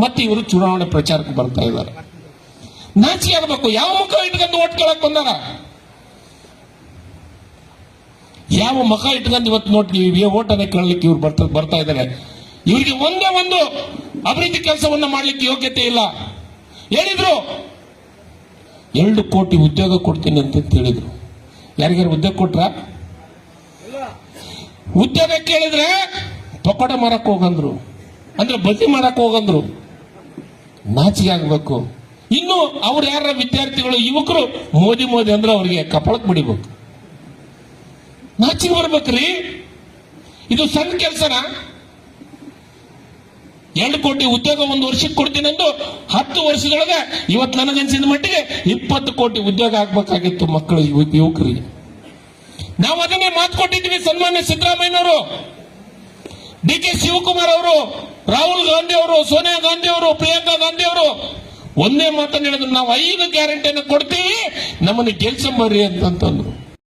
ಮತ್ತೆ ಇವರು ಚುನಾವಣೆ ಪ್ರಚಾರಕ್ಕೆ ಬರ್ತಾ ಇದ್ದಾರೆ. ನಾಚಿ ಆಗಬೇಕು. ಯಾವ ಮುಖ ಇಟ್ಕೊಂಡು ಓಟ್ ಕೇಳಕ್ ಬಂದಾರ? ಯಾವ ಮುಖ ಇಟ್ಕೊಂಡು ಇವತ್ತು ನೋಟ್ ನೀವು ಓಟ್ ಅನ್ನ ಕೇಳಲಿಕ್ಕೆ ಇವ್ರು ಬರ್ತಾ ಬರ್ತಾ ಇದ್ದಾರೆ. ಇವರಿಗೆ ಒಂದೇ ಒಂದು ಅಭಿವೃದ್ಧಿ ಕೆಲಸವನ್ನ ಮಾಡ್ಲಿಕ್ಕೆ ಯೋಗ್ಯತೆ ಇಲ್ಲ. ಹೇಳಿದ್ರು. ಎರಡು ಕೋಟಿ ಉದ್ಯೋಗ ಕೊಡ್ತೀನಿ ಅಂತ ಹೇಳಿದ್ರು ಯಾರಿಗಾರು ಉದ್ಯೋಗ ಕೊಟ್ರ? ಉದ್ಯೋಗ ಕೇಳಿದ್ರೆ ಪಕೋಡ ಮರಕ್ಕೆ ಹೋಗಂದ್ರು. ಅಂದ್ರೆ ಬದಿ ಮಾಡಕ್ ಹೋಗಂದ್ರು. ನಾಚಿಗೆ ಆಗ್ಬೇಕು. ಇನ್ನು ಅವ್ರ ಯಾರ ವಿದ್ಯಾರ್ಥಿಗಳು, ಯುವಕರು ಮೋದಿ ಮೋದಿ ಅಂದ್ರೆ ಅವ್ರಿಗೆ ಕಪಾಳಕ್ ಬಿಡಿಬೇಕು. ನಾಚಿಕೆ ಬರ್ಬೇಕ್ರಿ ಇದು ಸಣ್ಣ ಕೆಲಸನ? ಎರಡು ಕೋಟಿ ಉದ್ಯೋಗ ಒಂದು ವರ್ಷಕ್ಕೆ ಕೊಡ್ತೀನಂದು ಹತ್ತು ವರ್ಷದೊಳಗೆ ಇವತ್ತು ನನಗನ್ಸಿದ ಮಟ್ಟಿಗೆ ಇಪ್ಪತ್ತು ಕೋಟಿ ಉದ್ಯೋಗ ಆಗ್ಬೇಕಾಗಿತ್ತು ಮಕ್ಕಳು ಯುವ- ಯುವಕರಿಗೆ. ನಾವು ಅದನ್ನೇ ಮಾತು ಕೊಟ್ಟಿದ್ವಿ ಸನ್ಮಾನ್ಯ ಸಿದ್ದರಾಮಯ್ಯನವರು. ಡಿ ಕೆ ಶಿವಕುಮಾರ್ ಅವರು ರಾಹುಲ್ ಗಾಂಧಿ ಅವರು ಸೋನಿಯಾ ಗಾಂಧಿ ಅವರು ಪ್ರಿಯಾಂಕಾ ಗಾಂಧಿ ಅವರು ಒಂದೇ ಮಾತನ್ನು ಹೇಳಿದ್ರು. ನಾವು ಐದು ಗ್ಯಾರಂಟಿಯನ್ನು ಕೊಡ್ತೀವಿ, ನಮ್ಮನ್ನು ಗೆಲ್ಸಂಬರ್ರಿ ಅಂತಂತಂದ್ರು.